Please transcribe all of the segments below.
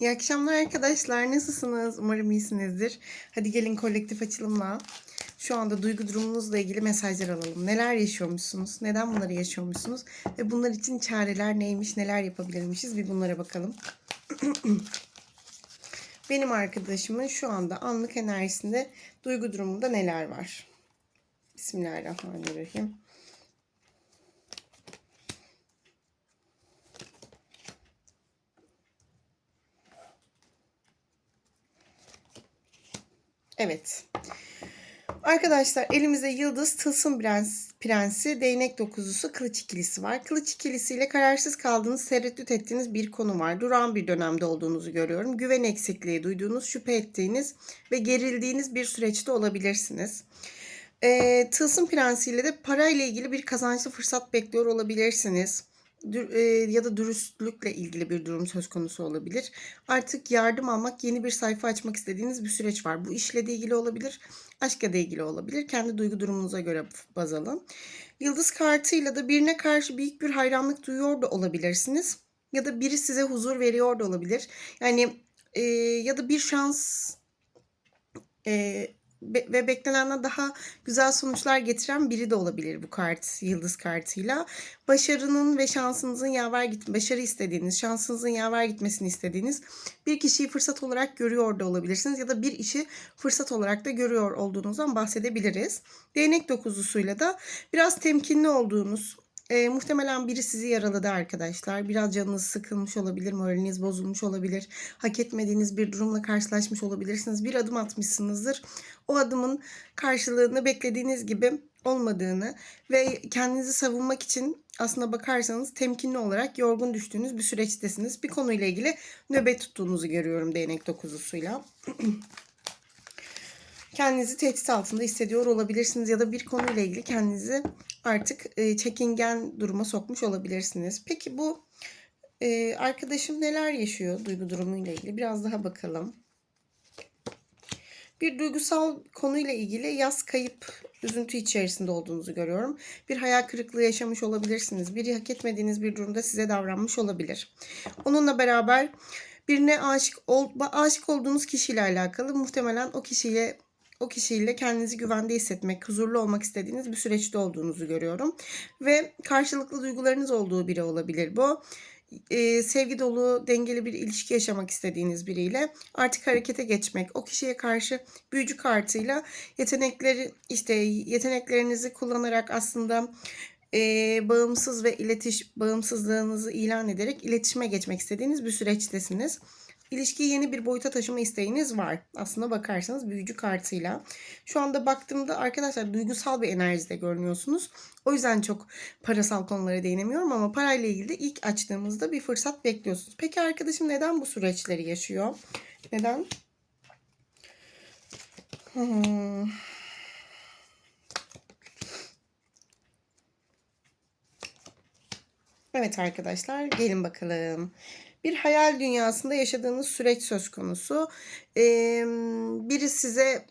İyi akşamlar arkadaşlar. Nasılsınız? Umarım iyisinizdir. Hadi gelin kolektif açılımla şu anda duygu durumunuzla ilgili mesajlar alalım. Neler yaşıyormuşsunuz? Neden bunları yaşıyormuşsunuz? Ve bunlar için çareler neymiş? Neler yapabilirmişiz? Bir bunlara bakalım. Benim arkadaşımın şu anda anlık enerjisinde duygu durumunda neler var? Bismillahirrahmanirrahim. Evet. Arkadaşlar elimizde yıldız, tılsım prens, prensi, değnek dokuzusu, kılıç ikilisi var. Kılıç ikilisiyle kararsız kaldığınız, tereddüt ettiğiniz bir konu var. Duran bir dönemde olduğunuzu görüyorum. Güven eksikliği duyduğunuz, şüphe ettiğiniz ve gerildiğiniz bir süreçte olabilirsiniz. E, tılsım prensiyle de parayla ilgili bir kazançlı fırsat bekliyor olabilirsiniz. E, ya da dürüstlükle ilgili bir durum söz konusu olabilir. Artık yardım almak, yeni bir sayfa açmak istediğiniz bir süreç var. Bu işle de ilgili olabilir, aşkla da ilgili olabilir. Kendi duygu durumunuza göre baz alın. Yıldız kartıyla da birine karşı büyük bir hayranlık duyuyor da olabilirsiniz. Ya da biri size huzur veriyor da olabilir. Yani e, ya da bir şans e, ve beklenenden daha güzel sonuçlar getiren biri de olabilir bu kart, yıldız kartıyla. Başarının ve şansınızın yaver git başarı istediğiniz, şansınızın yaver gitmesini istediğiniz bir kişiyi fırsat olarak görüyor da olabilirsiniz ya da bir işi fırsat olarak da görüyor olduğunuzdan bahsedebiliriz. Değnek dokuzusuyla da biraz temkinli olduğunuz, e, muhtemelen biri sizi yaraladı arkadaşlar. Biraz canınız sıkılmış olabilir, moraliniz bozulmuş olabilir. Hak etmediğiniz bir durumla karşılaşmış olabilirsiniz. Bir adım atmışsınızdır. O adımın karşılığını beklediğiniz gibi olmadığını ve kendinizi savunmak için aslına bakarsanız temkinli olarak yorgun düştüğünüz bir süreçtesiniz. Bir konuyla ilgili nöbet tuttuğunuzu görüyorum değnek dokuzusuyla. kendinizi tehdit altında hissediyor olabilirsiniz ya da bir konuyla ilgili kendinizi artık e, çekingen duruma sokmuş olabilirsiniz. Peki bu e, arkadaşım neler yaşıyor duygu durumuyla ilgili biraz daha bakalım. Bir duygusal konuyla ilgili yaz kayıp, üzüntü içerisinde olduğunuzu görüyorum. Bir hayal kırıklığı yaşamış olabilirsiniz. Biri hak etmediğiniz bir durumda size davranmış olabilir. Onunla beraber birine aşık ol, aşık olduğunuz kişiyle alakalı muhtemelen o kişiyle o kişiyle kendinizi güvende hissetmek, huzurlu olmak istediğiniz bir süreçte olduğunuzu görüyorum. Ve karşılıklı duygularınız olduğu biri olabilir bu. Ee, sevgi dolu, dengeli bir ilişki yaşamak istediğiniz biriyle artık harekete geçmek, o kişiye karşı büyücü kartıyla yetenekleri işte yeteneklerinizi kullanarak aslında e, bağımsız ve iletiş bağımsızlığınızı ilan ederek iletişime geçmek istediğiniz bir süreçtesiniz. İlişkiyi yeni bir boyuta taşıma isteğiniz var. Aslında bakarsanız büyücü kartıyla. Şu anda baktığımda arkadaşlar duygusal bir enerjide görünüyorsunuz. O yüzden çok parasal konulara değinemiyorum ama parayla ilgili de ilk açtığımızda bir fırsat bekliyorsunuz. Peki arkadaşım neden bu süreçleri yaşıyor? Neden? Hmm. Evet arkadaşlar gelin bakalım. Bir hayal dünyasında yaşadığınız süreç söz konusu. Biri size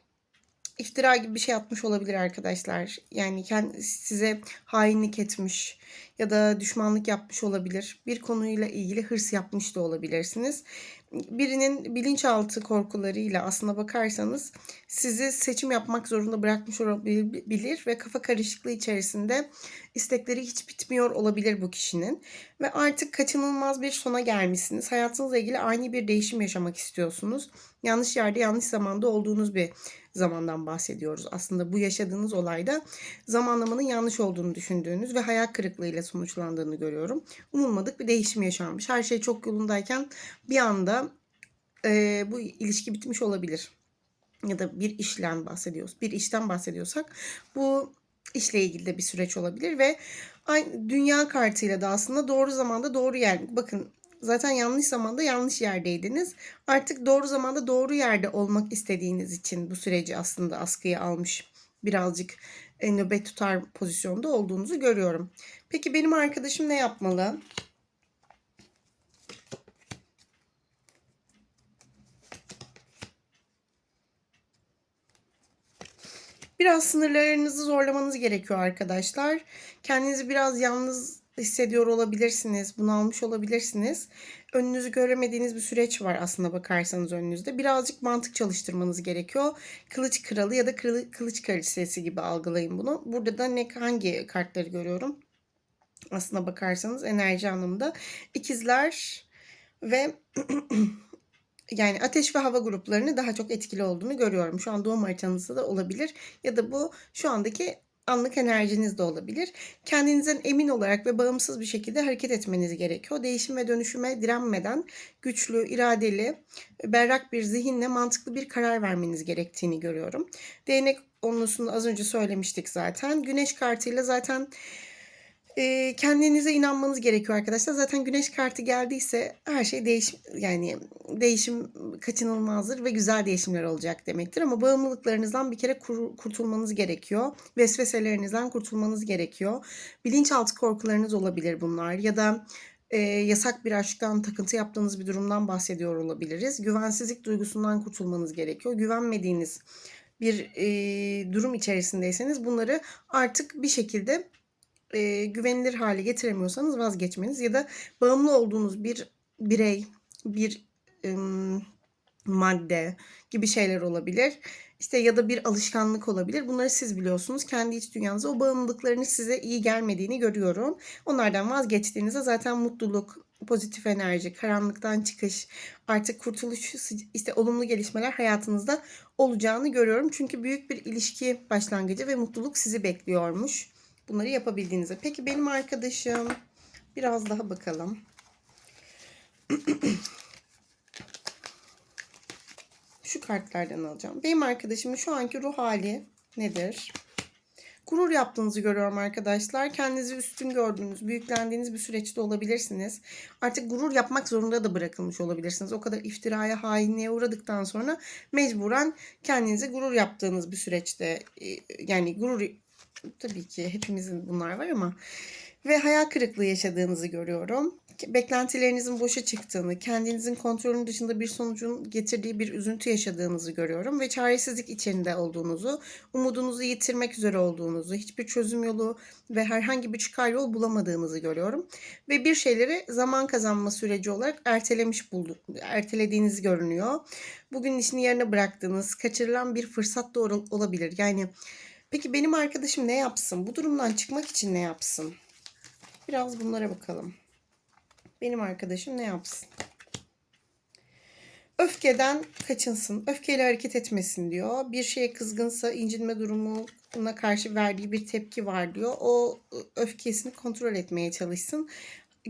iftira gibi bir şey atmış olabilir arkadaşlar. Yani kendi, size hainlik etmiş ya da düşmanlık yapmış olabilir. Bir konuyla ilgili hırs yapmış da olabilirsiniz. Birinin bilinçaltı korkularıyla aslına bakarsanız sizi seçim yapmak zorunda bırakmış olabilir ve kafa karışıklığı içerisinde istekleri hiç bitmiyor olabilir bu kişinin. Ve artık kaçınılmaz bir sona gelmişsiniz. Hayatınızla ilgili ani bir değişim yaşamak istiyorsunuz. Yanlış yerde yanlış zamanda olduğunuz bir zamandan bahsediyoruz. Aslında bu yaşadığınız olayda zamanlamanın yanlış olduğunu düşündüğünüz ve hayal kırıklığıyla sonuçlandığını görüyorum. Umulmadık bir değişim yaşanmış. Her şey çok yolundayken bir anda e, bu ilişki bitmiş olabilir. Ya da bir işten bahsediyoruz. Bir işten bahsediyorsak bu işle ilgili de bir süreç olabilir ve aynı dünya kartıyla da aslında doğru zamanda doğru yer. Bakın zaten yanlış zamanda yanlış yerdeydiniz. Artık doğru zamanda doğru yerde olmak istediğiniz için bu süreci aslında askıya almış birazcık nöbet tutar pozisyonda olduğunuzu görüyorum. Peki benim arkadaşım ne yapmalı? Biraz sınırlarınızı zorlamanız gerekiyor arkadaşlar. Kendinizi biraz yalnız hissediyor olabilirsiniz, bunalmış olabilirsiniz. Önünüzü göremediğiniz bir süreç var aslında bakarsanız önünüzde. Birazcık mantık çalıştırmanız gerekiyor. Kılıç kralı ya da kılı- kılıç kraliçesi gibi algılayın bunu. Burada da ne hangi kartları görüyorum? Aslına bakarsanız enerji anlamında ikizler ve yani ateş ve hava gruplarını daha çok etkili olduğunu görüyorum. Şu an doğum haritanızda da olabilir ya da bu şu andaki anlık enerjiniz de olabilir. Kendinizden emin olarak ve bağımsız bir şekilde hareket etmeniz gerekiyor. Değişim ve dönüşüme direnmeden güçlü, iradeli, berrak bir zihinle mantıklı bir karar vermeniz gerektiğini görüyorum. Değnek onlusunu az önce söylemiştik zaten. Güneş kartıyla zaten e, kendinize inanmanız gerekiyor arkadaşlar. Zaten güneş kartı geldiyse her şey değişim yani değişim kaçınılmazdır ve güzel değişimler olacak demektir. Ama bağımlılıklarınızdan bir kere kur- kurtulmanız gerekiyor. Vesveselerinizden kurtulmanız gerekiyor. Bilinçaltı korkularınız olabilir bunlar ya da e, yasak bir aşktan takıntı yaptığınız bir durumdan bahsediyor olabiliriz. Güvensizlik duygusundan kurtulmanız gerekiyor. Güvenmediğiniz bir e, durum içerisindeyseniz bunları artık bir şekilde e, güvenilir hale getiremiyorsanız vazgeçmeniz ya da bağımlı olduğunuz bir birey, bir ım, madde gibi şeyler olabilir. İşte ya da bir alışkanlık olabilir. Bunları siz biliyorsunuz. Kendi iç dünyanızda o bağımlılıkların size iyi gelmediğini görüyorum. Onlardan vazgeçtiğinizde zaten mutluluk, pozitif enerji, karanlıktan çıkış, artık kurtuluş, işte olumlu gelişmeler hayatınızda olacağını görüyorum. Çünkü büyük bir ilişki başlangıcı ve mutluluk sizi bekliyormuş. Bunları yapabildiğinizde. Peki benim arkadaşım biraz daha bakalım. Şu kartlardan alacağım. Benim arkadaşımın şu anki ruh hali nedir? Gurur yaptığınızı görüyorum arkadaşlar. Kendinizi üstün gördüğünüz, büyüklendiğiniz bir süreçte olabilirsiniz. Artık gurur yapmak zorunda da bırakılmış olabilirsiniz. O kadar iftiraya, hainliğe uğradıktan sonra mecburen kendinize gurur yaptığınız bir süreçte e, yani gurur tabii ki hepimizin bunlar var ama ve hayal kırıklığı yaşadığınızı görüyorum. Beklentilerinizin boşa çıktığını, kendinizin kontrolün dışında bir sonucun getirdiği bir üzüntü yaşadığınızı görüyorum ve çaresizlik içinde olduğunuzu, umudunuzu yitirmek üzere olduğunuzu, hiçbir çözüm yolu ve herhangi bir çıkar yol bulamadığınızı görüyorum ve bir şeyleri zaman kazanma süreci olarak ertelemiş buldu, ertelediğiniz görünüyor. Bugün işini yerine bıraktığınız, kaçırılan bir fırsat da olabilir. Yani Peki benim arkadaşım ne yapsın? Bu durumdan çıkmak için ne yapsın? Biraz bunlara bakalım. Benim arkadaşım ne yapsın? Öfkeden kaçınsın. Öfkeyle hareket etmesin diyor. Bir şeye kızgınsa incinme durumuna karşı verdiği bir tepki var diyor. O öfkesini kontrol etmeye çalışsın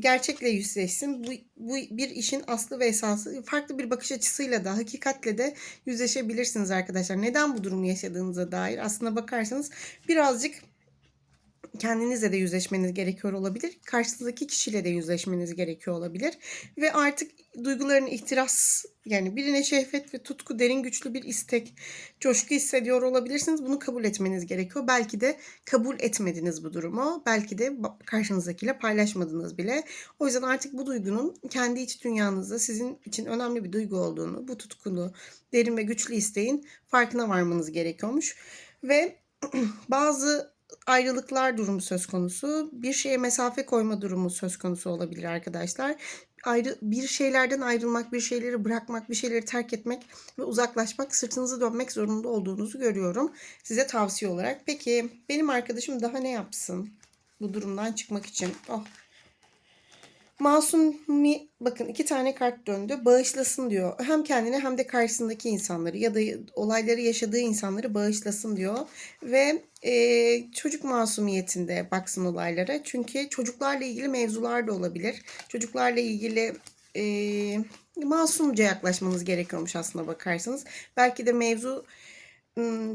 gerçekle yüzleşsin. Bu, bu bir işin aslı ve esası. Farklı bir bakış açısıyla da hakikatle de yüzleşebilirsiniz arkadaşlar. Neden bu durumu yaşadığınıza dair aslına bakarsanız birazcık kendinizle de yüzleşmeniz gerekiyor olabilir. Karşınızdaki kişiyle de yüzleşmeniz gerekiyor olabilir. Ve artık duyguların ihtiras yani birine şehvet ve tutku derin güçlü bir istek, coşku hissediyor olabilirsiniz. Bunu kabul etmeniz gerekiyor. Belki de kabul etmediniz bu durumu. Belki de karşınızdakiyle paylaşmadınız bile. O yüzden artık bu duygunun kendi iç dünyanızda sizin için önemli bir duygu olduğunu, bu tutkulu, derin ve güçlü isteğin farkına varmanız gerekiyormuş. Ve bazı ayrılıklar durumu söz konusu. Bir şeye mesafe koyma durumu söz konusu olabilir arkadaşlar. Ayrı, bir şeylerden ayrılmak, bir şeyleri bırakmak, bir şeyleri terk etmek ve uzaklaşmak, sırtınızı dönmek zorunda olduğunuzu görüyorum. Size tavsiye olarak. Peki benim arkadaşım daha ne yapsın bu durumdan çıkmak için? Oh Masumi bakın iki tane kart döndü. Bağışlasın diyor. Hem kendine hem de karşısındaki insanları ya da olayları yaşadığı insanları bağışlasın diyor. Ve e, çocuk masumiyetinde baksın olaylara. Çünkü çocuklarla ilgili mevzular da olabilir. Çocuklarla ilgili e, masumca yaklaşmanız gerekiyormuş aslında bakarsanız. Belki de mevzu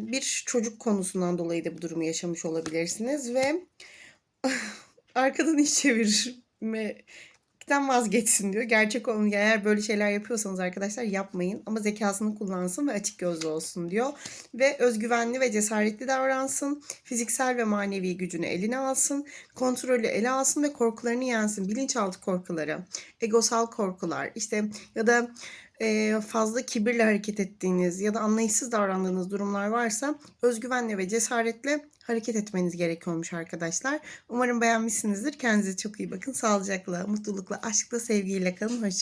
bir çocuk konusundan dolayı da bu durumu yaşamış olabilirsiniz ve arkadan iş çevirme Gerçekten vazgeçsin diyor. Gerçek olun. Eğer böyle şeyler yapıyorsanız arkadaşlar yapmayın. Ama zekasını kullansın ve açık gözlü olsun diyor. Ve özgüvenli ve cesaretli davransın. Fiziksel ve manevi gücünü eline alsın. Kontrolü ele alsın ve korkularını yensin. Bilinçaltı korkuları, egosal korkular işte ya da fazla kibirle hareket ettiğiniz ya da anlayışsız davrandığınız durumlar varsa özgüvenle ve cesaretle hareket etmeniz gerekiyormuş arkadaşlar. Umarım beğenmişsinizdir. Kendinize çok iyi bakın. Sağlıcakla, mutlulukla, aşkla, sevgiyle kalın. Hoşça